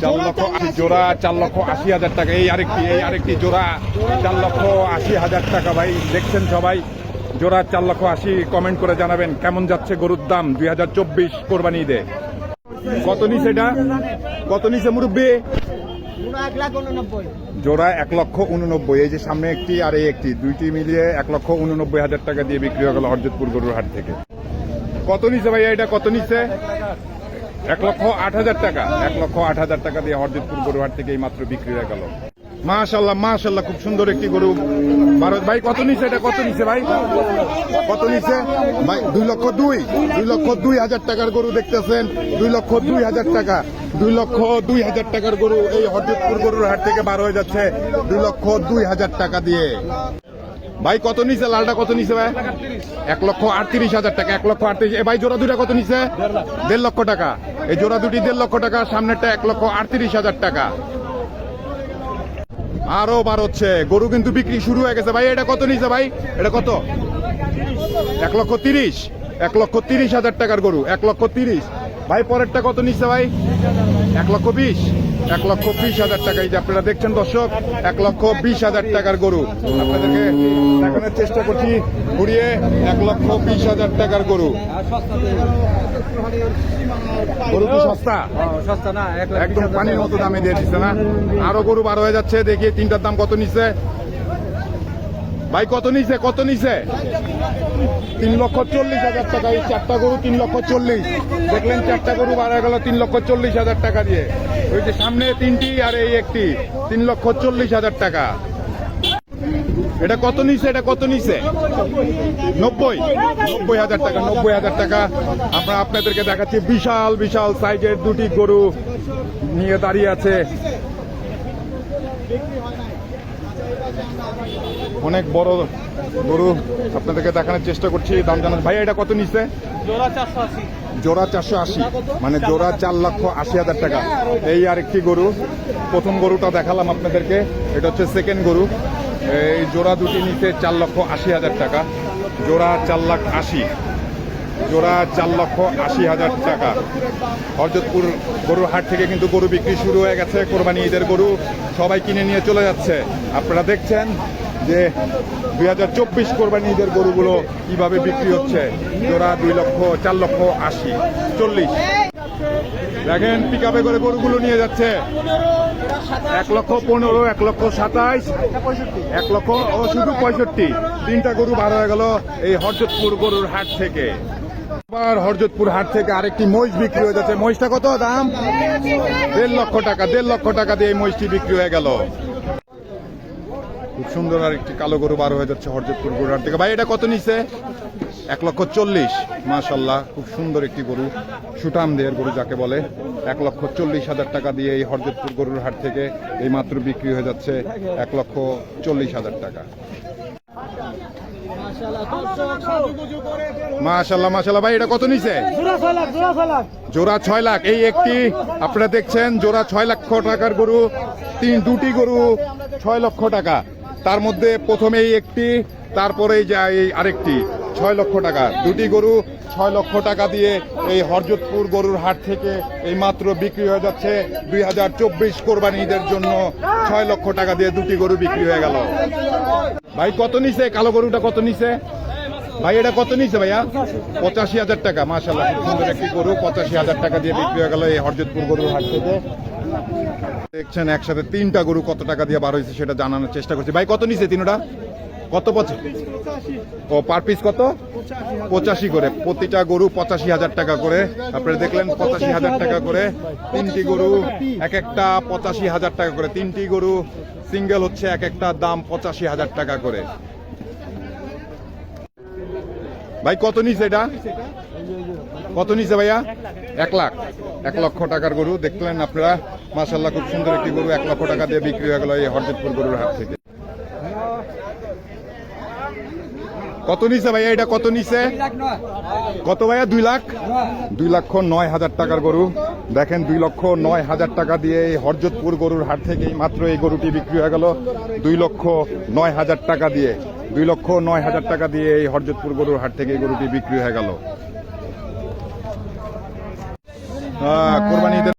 চার লক্ষ জোড়া, চার লক্ষ আশি হাজার টাকা। এই আরেকটি এই আরেকটি জোড়া, চার লক্ষ আশি হাজার টাকা ভাই। দেখছেন সবাই? জোড়া চার লক্ষ আশি কমেন্ট করে জানাবেন কেমন যাচ্ছে গরুর দাম দুই হাজার চব্বিশ কোরবানি ঈদে। কত নিচে এটা? কত নিচে মুরব্বী? জোড়া এক লক্ষ উননব্বই। এই যে সামনে একটি আর এই একটি। দুইটি মিলিয়ে এক লক্ষ উননব্বই হাজার টাকা দিয়ে বিক্রি হয়ে গেল হরজতপুর গরুর হাট থেকে। কত নিচে ভাইয়া এটা? কত নিচে এক লক্ষ আট হাজার টাকা, এক লক্ষ আট হাজার টাকা দিয়ে হরজতপুর গরুর হাট থেকে এই মাত্র বিক্রি হয়ে গেল। মাশাল্লাহ মাশাল্লাহ, খুব সুন্দর একটি গরু। ভারত, ভাই, কত নিচে এটা? কত নিচে ভাই? কত নিচে ভাই, দুই লক্ষ দুই দুই লক্ষ দুই হাজার টাকার গরু দেখতেছেন। দুই লক্ষ দুই হাজার টাকা, দুই লক্ষ দুই হাজার টাকার গরু এই হরজতপুর গরুর হাট থেকে বার হয়ে যাচ্ছে। দুই লক্ষ দুই হাজার টাকা দিয়ে। ভাই, কত নিচে লালটা কত নিচে ভাই? এক লক্ষ আটত্রিশ হাজার টাকা, এক লক্ষ আটত্রিশ। ভাই, জোড়া দুটা কত নিচে দেড় লক্ষ টাকা। এই জোড়া দুটি দেড় লক্ষ টাকা, সামনেরটা এক লক্ষ আটত্রিশ হাজার টাকা। আরও বার হচ্ছে গরু কিন্তু বিক্রি শুরু হয়ে গেছে। ভাই, এটা কত নিচে ভাই? এটা কত? এক লক্ষ তিরিশ। এক লক্ষ তিরিশ হাজার টাকার গরু। এক লক্ষ তিরিশ। ভাই, পরেরটা কত নিচ্ছে ভাই? এক লক্ষ বিশ। এক লক্ষ বিশ হাজার টাকা। এই যে আপনারা দেখছেন দর্শক, এক লক্ষ বিশ হাজার টাকার গরু। আপনাদেরকে দেখানোর চেষ্টা করছি, ঘুরিয়ে এক লক্ষ বিশ হাজার টাকার গরু। গরু কি সস্তা? একদম পানির মতো দামে দিয়ে দিচ্ছে না। আরও গরু বার হয়ে যাচ্ছে। দেখি তিনটার দাম কত নিচ্ছে? ভাই, কত নিছে কত নিছে? তিন লক্ষ চল্লিশ হাজার টাকা, এই চারটা গরু তিন লক্ষ চল্লিশ। দেখলেন চারটা গরু হয়ে গেল তিন লক্ষ চল্লিশ হাজার টাকা দিয়ে। ওই যে সামনে তিনটি আর এই একটি, তিন লক্ষ চল্লিশ হাজার টাকা। এটা কত নিছে, এটা কত নিছে? নব্বই। নব্বই হাজার টাকা, নব্বই হাজার টাকা। আমরা আপনাদেরকে দেখাচ্ছি বিশাল বিশাল সাইজের দুটি গরু নিয়ে দাঁড়িয়ে আছে। অনেক বড় গরু আপনাদেরকে দেখানোর চেষ্টা করছি দাম জানার ভাই এটা কত নিচ্ছে? জোড়া চারশো আশি। মানে জোড়া চার লক্ষ আশি হাজার টাকা। এই আরেকটি গরু প্রথম গরুটা দেখালাম আপনাদেরকে এটা হচ্ছে সেকেন্ড গরু। এই জোড়া দুটি নিচে চার লক্ষ আশি হাজার টাকা। জোড়া চার লাখ আশি। জোড়া চার লক্ষ আশি হাজার টাকা। হরজতপুর গরুর হাট থেকে কিন্তু গরু বিক্রি শুরু হয়ে গেছে, কোরবানি ঈদের গরু সবাই কিনে নিয়ে চলে যাচ্ছে। আপনারা দেখছেন যে দুই হাজার চব্বিশ কোরবানি ঈদের গরুগুলো কীভাবে বিক্রি হচ্ছে? জোড়া দুই লক্ষ, চার লক্ষ আশি, চল্লিশ। দেখেন পিক আপে করে গরুগুলো নিয়ে যাচ্ছে। এক লক্ষ পনেরো, এক লক্ষ সাতাইশ, এক লক্ষ ও শুধু পঁয়ষট্টি। তিনটা গরু বার হয়ে গেল এই হরজতপুর গরুর হাট থেকে। আবার হরজতপুর হাট থেকে আরেকটি মহিষ বিক্রি হয়ে যাচ্ছে। মহিষটা কত দাম? দেড় লক্ষ টাকা, দেড় লক্ষ টাকা দিয়ে এই মহিষটি বিক্রি হয়ে গেল। খুব সুন্দর আর একটি কালো গরু বার হয়ে যাচ্ছে হরজতপুর গরুর হাট থেকে। ভাই, এটা কত নিছে? এক লক্ষ চল্লিশ। মাশাল্লাহ খুব সুন্দর একটি গরু। সুটাম দেহের গরু যাকে বলে। এক লক্ষ চল্লিশ হাজার টাকা দিয়ে এই হরজতপুর গরুর হাট থেকে এই মাত্র বিক্রি হয়ে যাচ্ছে এক লক্ষ চল্লিশ হাজার টাকা। মাশাল্লাহ মাশাল্লাহ ভাই এটা কত নিছে? জোড়া ছয় লাখ এই একটি আপনারা দেখছেন জোড়া ছয় লক্ষ টাকার গরু তিন দুটি গরু ছয় লক্ষ টাকা। তার মধ্যে প্রথমে এই একটি তারপরে যায় এই আরেকটি ছয় লক্ষ টাকা। দুটি গরু ছয় লক্ষ টাকা দিয়ে এই হরজতপুর গরুর হাট থেকে এই মাত্র বিক্রি হয়ে যাচ্ছে। দুই হাজার চব্বিশ কোরবানি ঈদের জন্য ছয় লক্ষ টাকা দিয়ে দুটি গরু বিক্রি হয়ে গেল। ভাই, কত নিছে? কালো গরুটা কত নিছে? ভাই, এটা কত নিচ্ছে ভাইয়া? পঁচাশি হাজার টাকা মাশাল্লাহ খুব সুন্দর একটি গরু। পঁচাশি হাজার টাকা দিয়ে বিক্রি হয়ে গেল এই হরজতপুর গরুর হাট থেকে। দেখছেন, একসাথে তিনটা গরু কত টাকা দিয়ে বার হয়েছে সেটা জানানোর চেষ্টা করছি। ভাই, কত নিচ্ছে তিনটা? কত বছর ও পার পিস কত? পঁচাশি করে। প্রতিটা গরু পঁচাশি হাজার টাকা করে। আপনারা দেখলেন, পঁচাশি হাজার টাকা করে। তিনটি গরু এক একটা পঁচাশি হাজার টাকা করে। তিনটি গরু সিঙ্গেল হচ্ছে, এক একটা দাম পঁচাশি হাজার টাকা করে। ভাই, কত নিছে এটা? কত নিছে ভাইয়া? এক লাখ। এক লক্ষ টাকার গরু। দেখলেন আপনারা মাসাল্লাহ খুব সুন্দর একটি গরু। এক লক্ষ টাকা দিয়ে বিক্রি হয়ে গেল এই হরজতপুর গরুর হাত থেকে। কত নিছে ভাইয়া এটা কত নিছে? কত ভাইয়া? দুই লাখ? দুই লক্ষ নয় হাজার টাকার গরু। দেখেন, দুই লক্ষ নয় হাজার টাকা দিয়ে এই হরজতপুর গরুর হাট থেকেই মাত্র এই গরুটি বিক্রি হয়ে গেল। দুই লক্ষ নয় হাজার টাকা দিয়ে, দুই লক্ষ নয় হাজার টাকা দিয়ে এই হরজতপুর গরুর হাট থেকে এই গরুটি বিক্রি হয়ে গেল। কোরবানি